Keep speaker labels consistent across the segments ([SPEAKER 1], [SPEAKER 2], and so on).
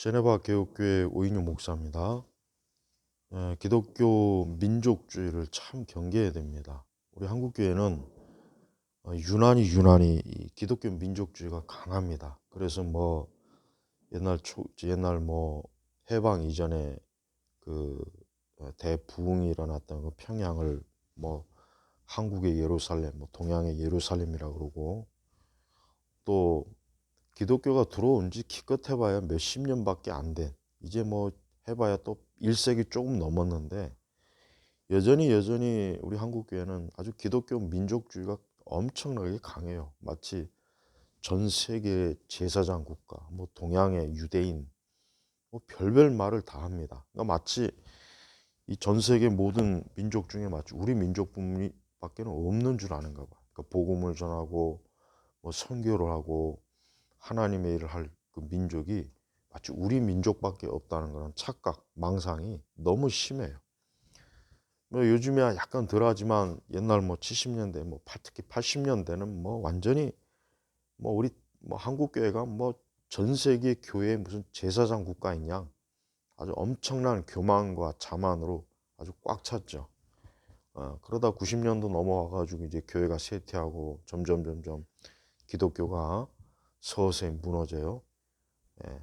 [SPEAKER 1] 제네바 개혁교회 오인유 목사입니다. 예, 기독교 민족주의를 참 경계해야 됩니다. 우리 한국교회는 어, 유난히 유난히 이 기독교 민족주의가 강합니다. 그래서 뭐 옛날 초 옛날 뭐 해방 이전에 그 어, 대부흥이 일어났던 그 평양을 뭐 한국의 예루살렘, 뭐 동양의 예루살렘이라 그러고 또 기독교가 들어온 지 기껏 해봐야 몇십 년밖에 안 된, 이제 뭐 해봐야 또 1세기 조금 넘었는데, 여전히 여전히 우리 한국교회는 아주 기독교 민족주의가 엄청나게 강해요. 마치 전 세계 제사장 국가, 뭐 동양의 유대인, 뭐 별별 말을 다 합니다. 그러니까 마치 이 전 세계 모든 민족 중에 마치 우리 민족뿐이 밖에는 없는 줄 아는가 봐. 그러니까 복음을 전하고 뭐 선교를 하고 하나님의 일을 할 그 민족이 마치 우리 민족밖에 없다는 그런 착각, 망상이 너무 심해요. 뭐 요즘이야 약간 덜하지만 옛날 뭐 70년대, 뭐 특히 80년대는 뭐 완전히 뭐 우리 뭐 한국 교회가 뭐 전 세계 교회에 무슨 제사장 국가인 양 아주 엄청난 교만과 자만으로 아주 꽉 찼죠. 어, 그러다 90년도 넘어와 가지고 이제 교회가 쇠퇴하고 점점 점점 기독교가 서서히 무너져요. 예.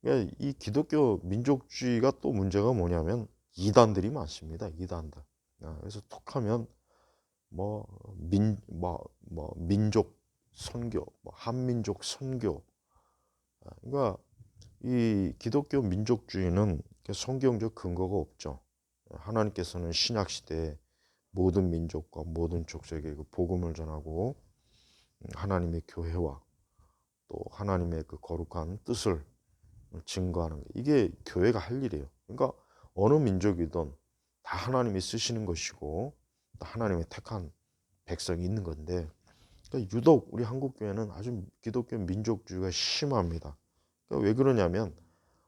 [SPEAKER 1] 그러니까 이 기독교 민족주의가 또 문제가 뭐냐면 이단들이 많습니다. 이단들. 아, 그래서 톡하면 뭐 민 뭐 뭐 민족 선교, 뭐 한민족 선교. 아, 그러니까 이 기독교 민족주의는 성경적 근거가 없죠. 하나님께서는 신약 시대에 모든 민족과 모든 족속에게 그 복음을 전하고 하나님의 교회와 또 하나님의 그 거룩한 뜻을 증거하는 거 이게 교회가 할 일이에요. 그러니까 어느 민족이든 다 하나님이 쓰시는 것이고 또 하나님의 택한 백성이 있는 건데 그러니까 유독 우리 한국 교회는 아주 기독교 민족주의가 심합니다. 그러니까 왜 그러냐면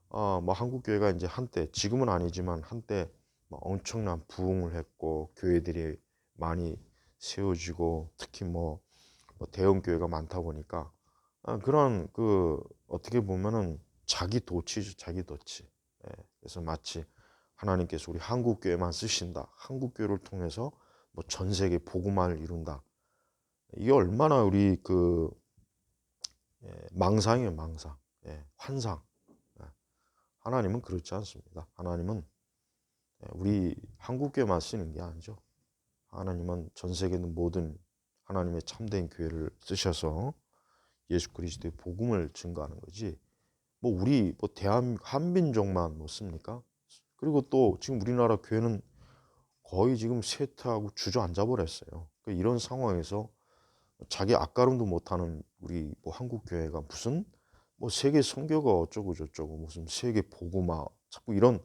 [SPEAKER 1] 어, 뭐 한국 교회가 이제 한때 지금은 아니지만 한때 뭐 엄청난 부흥을 했고 교회들이 많이 세워지고 특히 뭐, 뭐 대형 교회가 많다 보니까 아, 그런 그 어떻게 보면은 자기 도치죠, 자기 도치. 예, 그래서 마치 하나님께서 우리 한국 교회만 쓰신다, 한국 교회를 통해서 뭐 전 세계 복음화를 이룬다. 이게 얼마나 우리 그 예, 망상이에요, 망상, 예, 환상. 예. 하나님은 그렇지 않습니다. 하나님은 예, 우리 한국 교회만 쓰는 게 아니죠. 하나님은 전 세계 있는 모든 하나님의 참된 교회를 쓰셔서 예수 그리스도의 복음을 증거하는 거지. 뭐 우리 뭐 대한 한민족만 뭐 씁니까? 그리고 또 지금 우리나라 교회는 거의 지금 쇠퇴하고 주저앉아 버렸어요. 그러니까 이런 상황에서 자기 앞가름도 못하는 우리 뭐 한국 교회가 무슨 뭐 세계 선교가 어쩌고 저쩌고 무슨 세계 복음화 자꾸 이런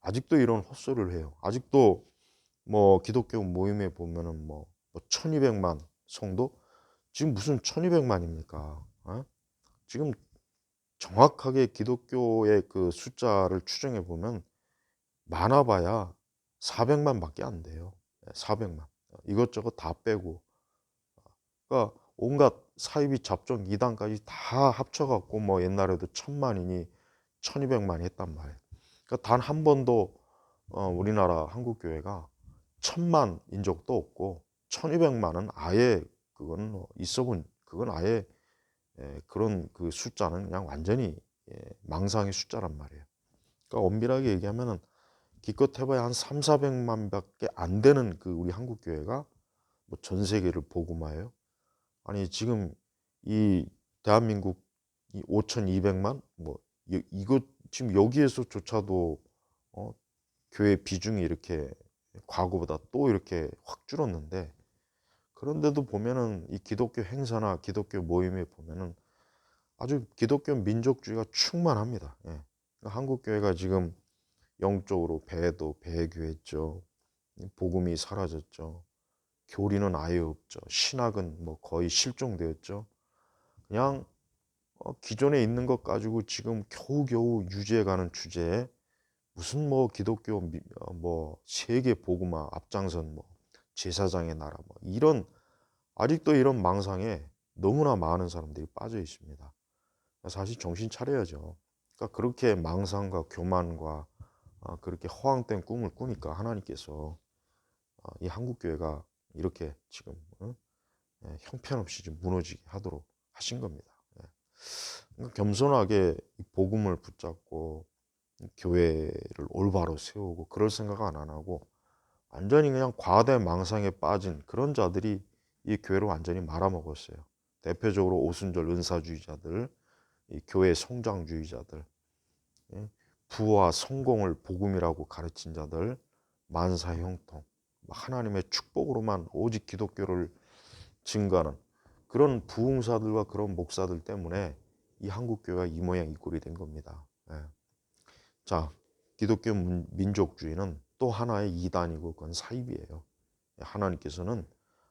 [SPEAKER 1] 아직도 이런 헛소리를 해요. 아직도 뭐 기독교 모임에 보면은 뭐, 뭐 1200만 성도 지금 무슨 1200만입니까? 어? 지금 정확하게 기독교의 그 숫자를 추정해 보면 많아봐야 400만 밖에 안 돼요. 400만. 이것저것 다 빼고. 그러니까 온갖 사이비 잡종 2단까지 다 합쳐갖고 뭐 옛날에도 천만이니 1200만이 했단 말이에요. 그러니까 단 한 번도 어, 우리나라 한국교회가 천만 인적도 없고 1200만은 아예 그건 뭐 있어 본 그건 아예 예, 그런 그 숫자는 그냥 완전히 예, 망상의 숫자란 말이에요. 그러니까 엄밀하게 얘기하면은 기껏 해봐야 한 3, 400만 밖에 안 되는 그 우리 한국 교회가 뭐 전 세계를 복음화해요. 아니 지금 이 대한민국 이 5,200만 뭐 이거 지금 여기에서조차도 어, 교회 비중이 이렇게 과거보다 또 이렇게 확 줄었는데 그런데도 보면은 이 기독교 행사나 기독교 모임에 보면은 아주 기독교 민족주의가 충만합니다. 예. 그러니까 한국 교회가 지금 영적으로 배도 배교했죠. 복음이 사라졌죠. 교리는 아예 없죠. 신학은 뭐 거의 실종되었죠. 그냥 어, 기존에 있는 것 가지고 지금 겨우겨우 유지해가는 주제에 무슨 뭐 기독교 어, 뭐 세계 복음화 앞장선 뭐 제사장의 나라 뭐 이런 아직도 이런 망상에 너무나 많은 사람들이 빠져 있습니다. 사실 정신 차려야죠. 그러니까 그렇게 망상과 교만과 아, 그렇게 허황된 꿈을 꾸니까 하나님께서 아, 이 한국 교회가 이렇게 지금 어? 예, 형편없이 좀 무너지게 하도록 하신 겁니다. 예. 그러니까 겸손하게 이 복음을 붙잡고 이 교회를 올바로 세우고 그럴 생각 안 하고 완전히 그냥 과대 망상에 빠진 그런 자들이 이 교회를 완전히 말아먹었어요. 대표적으로 오순절 은사주의자들, 이 교회 성장주의자들, 예, 부와 성공을 복음이라고 가르친 자들, 만사 형통, 하나님의 축복으로만 오직 기독교를 증가하는 그런 부흥사들과 그런 목사들 때문에 이 한국 교회가 이 모양 이 꼴이 된 겁니다. 예. 자, 기독교 민- 민족주의는 또 하나의 이단이고 그건 사입이에요. 하나님께서는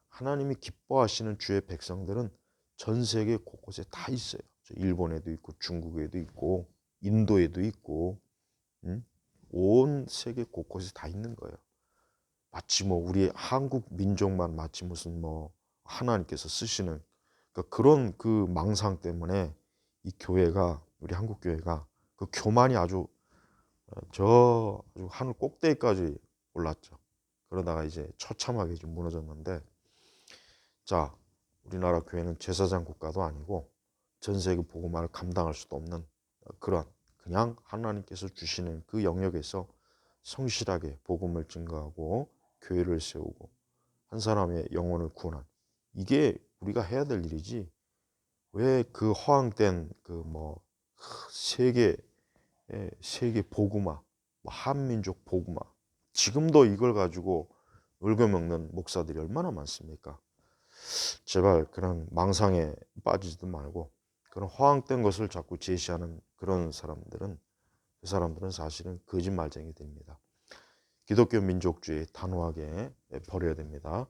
[SPEAKER 1] 하나님이 기뻐하시는 주의 백성들은 전 세계 곳곳에 다 있어요. 저 일본에도 있고 중국에도 있고 인도에도 있고 음? 온 세계 곳곳에 다 있는 거예요. 마치 뭐 우리 한국 민족만 마치 무슨 뭐 하나님께서 쓰시는 그러니까 그런 그 망상 때문에 이 교회가 우리 한국 교회가 그 교만이 아주 어, 저 아주 하늘 꼭대기까지 올랐죠. 그러다가 이제 처참하게 좀 무너졌는데 자 우리나라 교회는 제사장 국가도 아니고 전 세계 복음화를 감당할 수도 없는 그런 그냥 하나님께서 주시는 그 영역에서 성실하게 복음을 증거하고 교회를 세우고 한 사람의 영혼을 구원한 이게 우리가 해야 될 일이지 왜 그 허황된 그 뭐 세계 예, 세계 복음화 뭐 한민족 복음화 지금도 이걸 가지고 울겨먹는 목사들이 얼마나 많습니까? 제발 그런 망상에 빠지지도 말고 그런 허황된 것을 자꾸 제시하는 그런 사람들은 그 사람들은 사실은 거짓말쟁이들입니다. 기독교 민족주의 단호하게 버려야 됩니다.